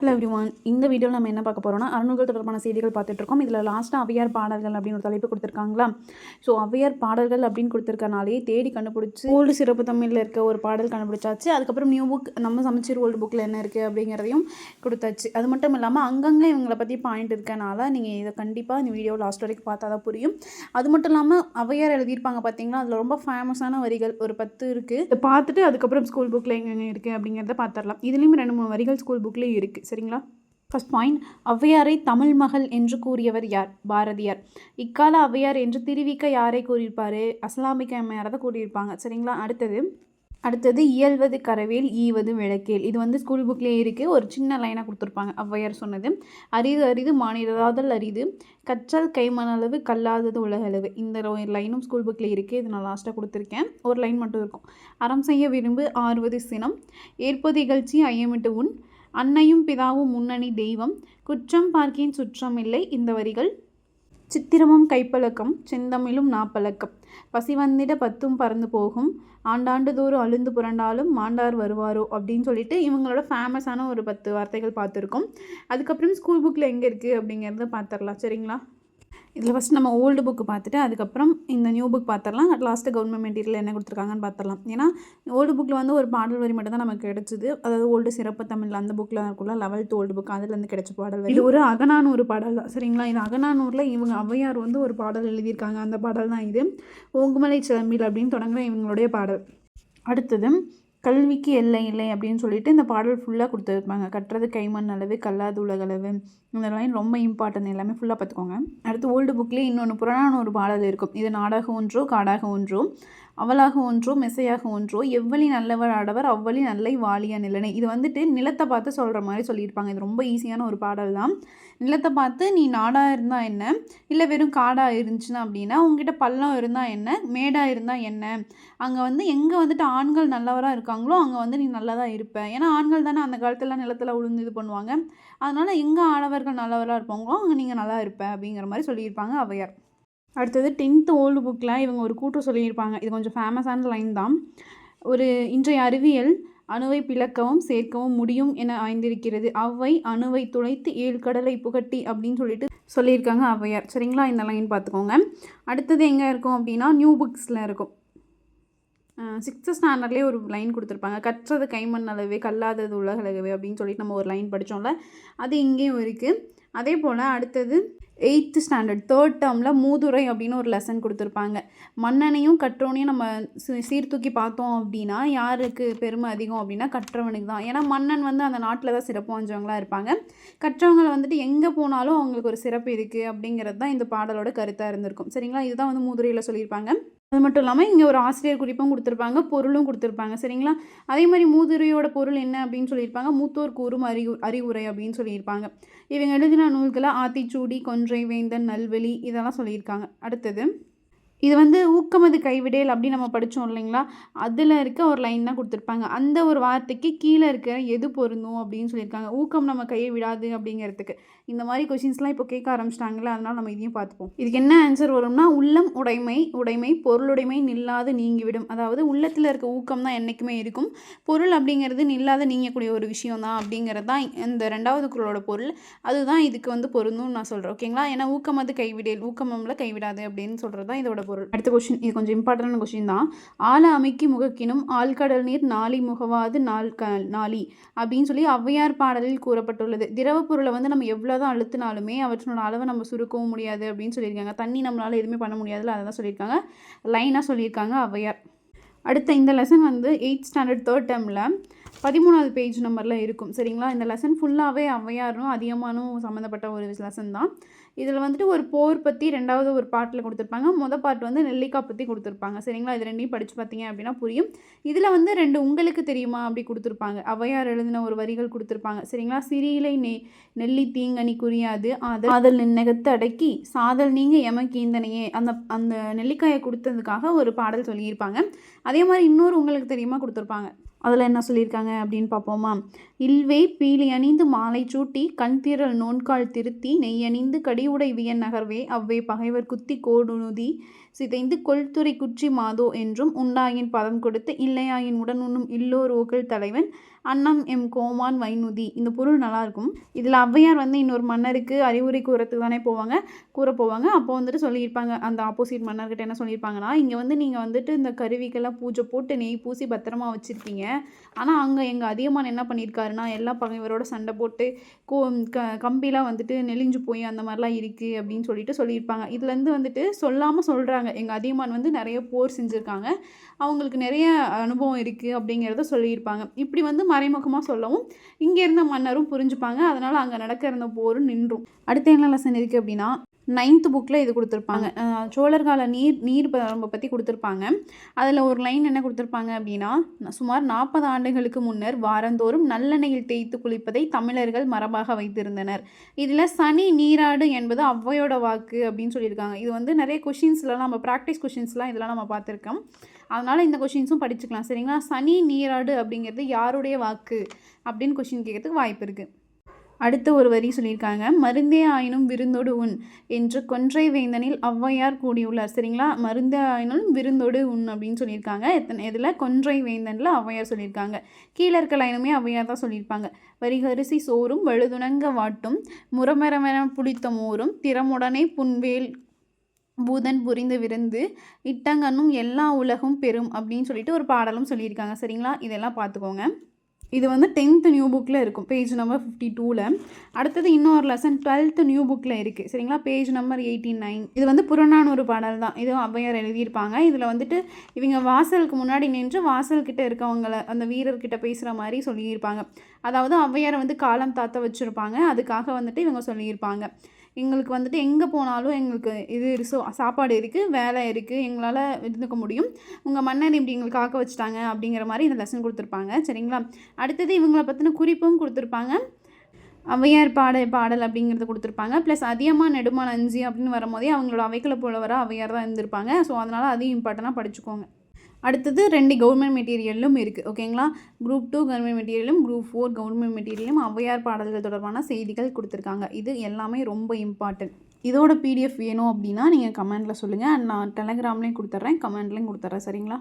Hello everyone இந்த வீடியோவில் நம்ம என்ன பார்க்க போகிறோம்னா அருணுகள் தொடர்பான செய்திகள் பார்த்துட்ருக்கோம் இதில் லாஸ்ட்டாக அவையார் பாடல்கள் அப்படின்னு ஒரு தலைப்பு கொடுத்துருக்காங்களா? ஸோ அவையார் பாடல்கள் அப்படின்னு கொடுத்துருக்கனாலே தேடி கண்டுபிடிச்சி ஓல்டு சிறப்பு தமிழில் இருக்க ஒரு பாடல் கண்டுபிடிச்சாச்சு. அதுக்கப்புறம் நியூ புக் நம்ம சமைச்சர் ஓல்டு புக்கில் என்ன இருக்குது அப்படிங்கிறதையும் கொடுத்தாச்சு. அது மட்டும் இல்லாமல் அங்கங்கே இவங்களை பற்றி பாயிண்ட் இருக்கனால நீங்கள் இதை கண்டிப்பாக இந்த வீடியோ லாஸ்ட் வரைக்கும் பார்த்தா தான் புரியும். அது மட்டும் இல்லாமல் அவையார் எழுதியிருப்பாங்க பார்த்தீங்களா அதில் ரொம்ப ஃபேமஸான வரிகள் ஒரு பத்து இருக்குது இதை பார்த்துட்டு அதுக்கப்புறம் ஸ்கூல் புக்கில் எங்கெங்கே இருக்குது அப்படிங்கிறத பார்த்துடலாம். இதுலேயும் ரெண்டு மூணு வரிகள் ஸ்கூல் புக்லேயும் இருக்குது சரிங்களா? ஃபஸ்ட் பாயிண்ட் ஔவையாரை தமிழ் மகள் என்று கூறியவர் யார்? பாரதியார். இக்கால ஔவையார் என்று திருவிக்க யாரை கூறியிருப்பார்? அஸ்லாமிக்க அம்மையாரை தான் கூறியிருப்பாங்க. சரிங்களா? அடுத்தது அடுத்தது இயல்வது கரவேல் ஈவது விளக்கேல். இது வந்து ஸ்கூல் புக்லேயே இருக்குது ஒரு சின்ன லைனாக கொடுத்துருப்பாங்க ஔவையார் சொன்னது. அரிது அரிது மாநிலதாதல் அரிது கற்றல் கைமணளவு கல்லாதது உலகளவு. இந்த லைனும் ஸ்கூல் புக்கில் இருக்குது இது நான் லாஸ்ட்டாக கொடுத்துருக்கேன். ஒரு லைன் மட்டும் இருக்கும். அறம் செய்ய விரும்பு ஆறுவது சினம் ஏற்பது இகழ்ச்சி ஐயமிட்டு உன் அன்னையும் பிதாவும் முன்னணி தெய்வம். குற்றம் பார்க்கின் சுற்றம் இல்லை இந்த வரிகள். சித்திரமும் கைப்பழக்கம் செந்தமிழும் நாப்பழக்கம். பசி வந்திட பத்தும் பறந்து போகும். ஆண்டாண்டு தோறும் அழுந்து புரண்டாலும் மாண்டார் வருவாரோ அப்படின்னு சொல்லிட்டு இவங்களோட ஃபேமஸான ஒரு பத்து வார்த்தைகள் பார்த்துருக்கோம். அதுக்கப்புறம் ஸ்கூல் புக்கில் எங்கே இருக்குது அப்படிங்கிறத பார்த்துடலாம். சரிங்களா? இதில் ஃபஸ்ட் நம்ம ஓல்டு புக்கு பார்த்துட்டு அதுக்கப்புறம் இந்த நியூ புக் பார்த்துடலாம். லாஸ்ட்டு கவர்மெண்ட் மெட்டீரியல் என்ன கொடுத்துருக்காங்கன்னு பார்த்துடலாம். ஏன்னா ஓல்டு புக்கில் வந்து ஒரு பாடல் வரி மட்டும் தான் நமக்கு கிடச்சிது. அதாவது ஓல்டு சிறப்பு தமிழ் அந்த புக்கில் இருக்குள்ள லெவல்த் ஓல்டு புக் அதுலேருந்து கிடைச்ச பாடல் வரி. இது ஒரு அகநானூறு பாடல் தான். சரிங்களா? இது அகநானூரில் இவங்க ஔவையார் வந்து ஒரு பாடல் எழுதியிருக்காங்க. அந்த பாடல் தான் இது. ஓங்குமலை சிலம்பில் அப்படின்னு தொடங்குற இவங்களுடைய பாடல். அடுத்தது கல்விக்கு எல்லை இல்லை அப்படின்னு சொல்லிட்டு இந்த பாடல் ஃபுல்லாக கொடுத்துருப்பாங்க. கட்டுறது கைமண் அளவு கல்லாது உலகளவு இந்த லைன் ரொம்ப இம்பார்ட்டன்ட் எல்லாமே ஃபுல்லாக பார்த்துக்கோங்க. அடுத்து ஓல்டு புக்லேயே இன்னொன்று புறநான ஒரு பாடல் இருக்கும். இது நாடாக ஒன்றோ காடாக ஒன்றோ அவளாக ஒன்றோ மெசையாக ஒன்றோ எவ்வளி நல்லவர் ஆடவர் அவ்வளி நல்லை வாலிய நிலனை. இது வந்துட்டு நிலத்தை பார்த்து சொல்கிற மாதிரி சொல்லியிருப்பாங்க. இது ரொம்ப ஈஸியான ஒரு பாடல் தான். நிலத்தை பார்த்து நீ நாடாக இருந்தால் என்ன? இல்லை வெறும் காடாக இருந்துச்சுன்னா அப்படின்னா உங்ககிட்ட பள்ளம் இருந்தால் என்ன? மேடாக இருந்தால் என்ன? அங்கே வந்து எங்கே வந்துட்டு ஆண்கள் நல்லவராக இருக்காங்களோ அங்கே வந்து நீ நல்லதாக இருப்ப. ஏன்னா ஆண்கள் தானே அந்த காலத்தில் நிலத்தில் உளுந்து இது பண்ணுவாங்க. அதனால் எங்கே ஆடவர்கள் நல்லவராக இருப்பாங்களோ அங்கே நீங்கள் நல்லா இருப்ப அப்படிங்கிற மாதிரி சொல்லியிருப்பாங்க அவையார் அடுத்தது டென்த்து ஓல்டு புக்கில் இவங்க ஒரு கூற்று சொல்லியிருப்பாங்க. இது கொஞ்சம் ஃபேமஸான லைன் தான். ஒரு இன்றைய அறிவியல் அணுவை பிளக்கவும் சேர்க்கவும் முடியும் என ஆய்ந்திருக்கிறது. அவ்வை அணுவை துளைத்து ஏழு கடலை புகட்டி அப்படின்னு சொல்லிட்டு சொல்லியிருக்காங்க ஔவையார். சரிங்களா? இந்த லைன் பார்த்துக்கோங்க. அடுத்தது எங்கே இருக்கும் அப்படின்னா நியூ புக்ஸில் இருக்கும். சிக்ஸ்த்து ஸ்டாண்டர்ட்லேயே ஒரு லைன் கொடுத்துருப்பாங்க. கற்றது கைமண் அளவே கல்லாதது உலகளவே அப்படின்னு சொல்லிட்டு நம்ம ஒரு லைன் படித்தோம்ல அது இங்கேயும் இருக்குது அதே போல் அடுத்தது எயித்து ஸ்டாண்டர்ட் தேர்ட் டேர்மில் மூதுரை அப்படின்னு ஒரு லெசன் கொடுத்துருப்பாங்க. மன்னனையும் கற்றவனையும் நம்ம சீர்தூக்கி பார்த்தோம் அப்படின்னா யாருக்கு பெருமை அதிகம் அப்படின்னா கற்றவனுக்கு தான். ஏன்னா மன்னன் வந்து அந்த நாட்டில் தான் சிறப்பு வாஞ்சவங்களாக இருப்பாங்க. கற்றவங்களை வந்துட்டு எங்கே போனாலும் அவங்களுக்கு ஒரு சிறப்பு இருக்குது அப்படிங்கிறது தான் இந்த பாடலோட கருத்தாக இருந்திருக்கும். சரிங்களா? இதுதான் வந்து மூதுரையில் சொல்லியிருப்பாங்க. அது மட்டும் இல்லாமல் இங்கே ஒரு ஆசிரியர் குறிப்பும் கொடுத்துருப்பாங்க பொருளும் கொடுத்துருப்பாங்க. சரிங்களா? அதே மாதிரி மூதுரையோட பொருள் என்ன அப்படின்னு சொல்லியிருப்பாங்க? மூத்தோர் கூறும் அறிவு அறிவுரை அப்படின்னு சொல்லியிருப்பாங்க. இவங்க எழுதின நூல்களை ஆத்திச்சூடி கொன்றை வேந்தன் நல்வெளி இதெல்லாம் சொல்லியிருக்காங்க. அடுத்தது இது வந்து ஊக்கமது கைவிடேல் அப்படின்னு நம்ம படித்தோம் இல்லைங்களா? அதில் இருக்க ஒரு லைன் தான் கொடுத்துருப்பாங்க. அந்த ஒரு வார்த்தைக்கு கீழே இருக்கிற எது பொருந்தும் அப்படின்னு சொல்லியிருக்காங்க. ஊக்கம் நம்ம கையை விடாது அப்படிங்கிறதுக்கு. இந்த மாதிரி கொஷின்ஸ்லாம் இப்போ கேட்க ஆரம்பிச்சிட்டாங்களே அதனால் நம்ம இதையும் பார்த்துப்போம். இதுக்கு என்ன ஆன்சர் வரும்னா உள்ளம் உடைமை உடைமை பொருளுடைமை நில்லாது நீங்கிவிடும். அதாவது உள்ளத்தில் இருக்க ஊக்கம் தான் என்றைக்குமே இருக்கும். பொருள் அப்படிங்கிறது நில்லாத நீங்கக்கூடிய ஒரு விஷயம் தான் அப்படிங்கிறது தான் இந்த ரெண்டாவது குரலோட பொருள். அதுதான் இதுக்கு வந்து பொருந்தும்னு நான் சொல்கிறேன் ஓகேங்களா? ஏன்னா ஊக்கம் அது கைவிடேல். ஊக்கமம்ல கைவிடாது அப்படின்னு சொல்கிறது தான் இதோட பொருள். அடுத்த கொஷின் இது கொஞ்சம் இம்பார்ட்டன்டான கொஷின் தான். ஆல அமைக்கி முகக்கினும் ஆழ்கடல் நீர் நாளி முகவாது நாள் க நாளி அப்படின்னு சொல்லி ஔவையார் பாடலில் கூறப்பட்டுள்ளது. திரவ பொருளை வந்து நம்ம எவ்வளோதான் அழுத்தினாலுமே அவற்றினோட அளவை நம்ம சுருக்கவும் முடியாது அப்படின்னு சொல்லியிருக்காங்க. தண்ணி நம்மளால் எதுவுமே பண்ண முடியாதுல அதை தான் சொல்லியிருக்காங்க லைனாக சொல்லியிருக்காங்க ஔவையார். அடுத்த இந்த லெசன் வந்து எயிட் ஸ்டாண்டர்ட் தேர்ட் டேர்மில் பதிமூணாவது பேஜ் நம்பரில் இருக்கும். சரிங்களா? இந்த லெசன் ஃபுல்லாகவே ஔவையாரும் அதிகமானும் சம்மந்தப்பட்ட ஒரு லெசன் தான். இதில் வந்துட்டு ஒரு போர் பற்றி ரெண்டாவது ஒரு பாட்டில் கொடுத்துருப்பாங்க. மொதல் பாட்டு வந்து நெல்லிக்காய் பற்றி கொடுத்துருப்பாங்க. சரிங்களா? இது ரெண்டையும் படித்து பார்த்தீங்க அப்படின்னா புரியும். இதில் வந்து ரெண்டு உங்களுக்கு தெரியுமா அப்படி கொடுத்துருப்பாங்க. அவையார் எழுதின ஒரு வரிகள் கொடுத்துருப்பாங்க. சரிங்களா? சிறியிலை நெ நெல்லி தீங்கனி குறியாது. ஆதல் ஆதல் நின்னகத்து அடக்கி சாதல் நீங்கள் எமக்கீந்தனையே அந்த அந்த நெல்லிக்காயை கொடுத்ததுக்காக ஒரு பாடல் சொல்லியிருப்பாங்க. அதே மாதிரி இன்னொரு உங்களுக்கு தெரியுமா கொடுத்துருப்பாங்க. அதில் என்ன சொல்லியிருக்காங்க அப்படின்னு பார்ப்போமா? இல்வே பீலி அணிந்து மாலை சூட்டி கண் திரள் நோன்கால் திருத்தி நெய் அணிந்து கடிவுடை வியன் நகர்வே அவ்வே பகைவர் குத்தி கோடுனுதி சிதைந்து கொள்துறை குற்றி மாதோ என்றும் உண்டாயின் பதம் கொடுத்து இல்லையாயின் உடன் உண்ணும் இல்லோர் ஓகல் தலைவன் அன்னம் எம் கோமான் வைநுதி. இந்த பொருள் நல்லாயிருக்கும். இதில் ஔவையார் வந்து இன்னொரு மன்னருக்கு அறிவுரை கூறத்துக்கு தானே போவாங்க கூற போவாங்க. அப்போ வந்துட்டு சொல்லியிருப்பாங்க அந்த ஆப்போசிட் மன்னர்கிட்ட என்ன சொல்லியிருப்பாங்கன்னா இங்கே வந்து நீங்கள் வந்துட்டு இந்த கருவிக்கெல்லாம் பூஜை போட்டு நெய் பூசி பத்திரமா வச்சுருக்கீங்க ஆனால் அங்கே எங்கள் அதியமான் என்ன பண்ணியிருக்காருன்னா எல்லா பகைவரோட சண்டை போட்டு கோ க கம்பிலாம் வந்துட்டு நெளிஞ்சு போய் அந்த மாதிரிலாம் இருக்குது அப்படின்னு சொல்லிட்டு சொல்லியிருப்பாங்க. இதுலேருந்து வந்துட்டு சொல்லாமல் சொல்கிறாங்க எங்கள் அதியமான் வந்து நிறைய போர் செஞ்சுருக்காங்க. அவங்களுக்கு நிறைய அனுபவம் இருக்குது அப்படிங்கிறத சொல்லியிருப்பாங்க. இப்படி வந்து மறைமுகமாக சொல்லவும் இங்கே இருந்த மன்னரும் புரிஞ்சுப்பாங்க. அதனால் அங்கே நடக்க இருந்த போரும் நின்றும். அடுத்து என்ன லெசன் இருக்குது அப்படின்னா நைன்த்து புக்கில் இது கொடுத்துருப்பாங்க. அஹ் சோழர் கால நீர் நீர் பரம்பை பற்றி கொடுத்துருப்பாங்க. அதில் ஒரு லைன் என்ன கொடுத்துருப்பாங்க அப்படின்னா சுமார் நாற்பது ஆண்டுகளுக்கு முன்னர் வாரந்தோறும் நல்லெண்ணெயில் தேய்த்து குளிப்பதை தமிழர்கள் மரபாக வைத்திருந்தனர். இதில் சனி நீராடு என்பது ஔவையோட வாக்கு அப்படின்னு சொல்லியிருக்காங்க. இது வந்து நிறைய கொஷின்ஸ்லாம் நம்ம ப்ராக்டிஸ் கொஷின்ஸ்லாம் இதெல்லாம் நம்ம பார்த்துருக்கோம். அதனால் இந்த கொஷின்ஸும் படிச்சுக்கலாம். சரிங்களா? சனி நீராடு அப்படிங்கிறது யாருடைய வாக்கு அப்படின்னு கொஷின் கேட்கறதுக்கு வாய்ப்பு இருக்குது அடுத்த ஒரு வரி சொல்லியிருக்காங்க மருந்தே ஆயினும் விருந்தோடு உண் என்று கொன்றை வேந்தனில் ஔவையார் கூடியுள்ளார் சரிங்களா? மருந்தே ஆயினும் விருந்தோடு உண் அப்படின்னு சொல்லியிருக்காங்க. எத்தனை இதில் கொன்றை வேந்தனில் ஔவையார் சொல்லியிருக்காங்க. கீழே இருக்க லைனுமே ஔவையார் தான் சொல்லியிருப்பாங்க. வரிகரிசி சோறும் வழுதுணங்க வாட்டும் முரமரமென புளித்த மோரும் திறமுடனே புன்வேல் பூதன் புரிந்து விருந்து இட்டங்கன்னும் எல்லா உலகும் பெறும் அப்படின்னு சொல்லிட்டு ஒரு பாடலும் சொல்லியிருக்காங்க. சரிங்களா? இதெல்லாம் பார்த்துக்கோங்க. இது வந்து டென்த்து நியூ புக்கில் இருக்கும். பேஜ் நம்பர் ஃபிஃப்டி டூவில் அடுத்தது இன்னொரு லெசன் டுவெல்த்து நியூ புக்கில் இருக்குது சரிங்களா? பேஜ் நம்பர் எயிட்டி நைன் இது வந்து புறநானூறு பாடல் தான். இதுவும் ஔவையார் எழுதியிருப்பாங்க. இதில் வந்துட்டு இவங்க வாசலுக்கு முன்னாடி நின்று வாசல்கிட்ட இருக்கவங்கள அந்த வீரர்கிட்ட பேசுகிற மாதிரி சொல்லியிருப்பாங்க. அதாவது ஔவையாரை வந்து காலம் தாத்த வச்சுருப்பாங்க. அதுக்காக வந்துட்டு இவங்க சொல்லியிருப்பாங்க. எங்களுக்கு வந்துட்டு எங்கே போனாலும் எங்களுக்கு இது ரிசோ சாப்பாடு இருக்குது வேலை இருக்குது எங்களால் இருந்துக்க முடியும். உங்கள் மன்னர் இப்படி எங்களுக்கு காக்க வச்சுட்டாங்க அப்படிங்கிற மாதிரி இந்த லெசன் கொடுத்துருப்பாங்க. சரிங்களா? அடுத்தது இவங்களை பற்றின குறிப்பும் கொடுத்துருப்பாங்க. அவையார் பாட பாடல் அப்படிங்கிறத கொடுத்துருப்பாங்க. ப்ளஸ் அதிகமாக நெடுமான் அஞ்சு அப்படின்னு வரும்போதே அவங்களோட அவைகளை போல வர அவையார் தான் இருந்திருப்பாங்க. ஸோ அதனால் அதையும் இம்பார்ட்டண்ட்டாக படிச்சுக்கோங்க. அடுத்தது ரெண்டு கவர்மெண்ட் மெட்டீரியலும் இருக்குது ஓகேங்களா குரூப் டூ கவர்மெண்ட் மெட்டீரியலும் குரூப் ஃபோர் கவர்மெண்ட் மெட்டீரியலும் ஔவையார் பாடல்கள் தொடர்பான செய்திகள் கொடுத்துருக்காங்க. இது எல்லாமே ரொம்ப இம்பார்ட்டன்ட் இதோட பிடிஎஃப் வேணும் அப்படின்னா நீங்கள் கமெண்ட்டில் சொல்லுங்கள் நான் டெலகிராம்லேயும் கொடுத்துட்றேன் கமெண்ட்லேயும் கொடுத்துட்றேன் சரிங்களா?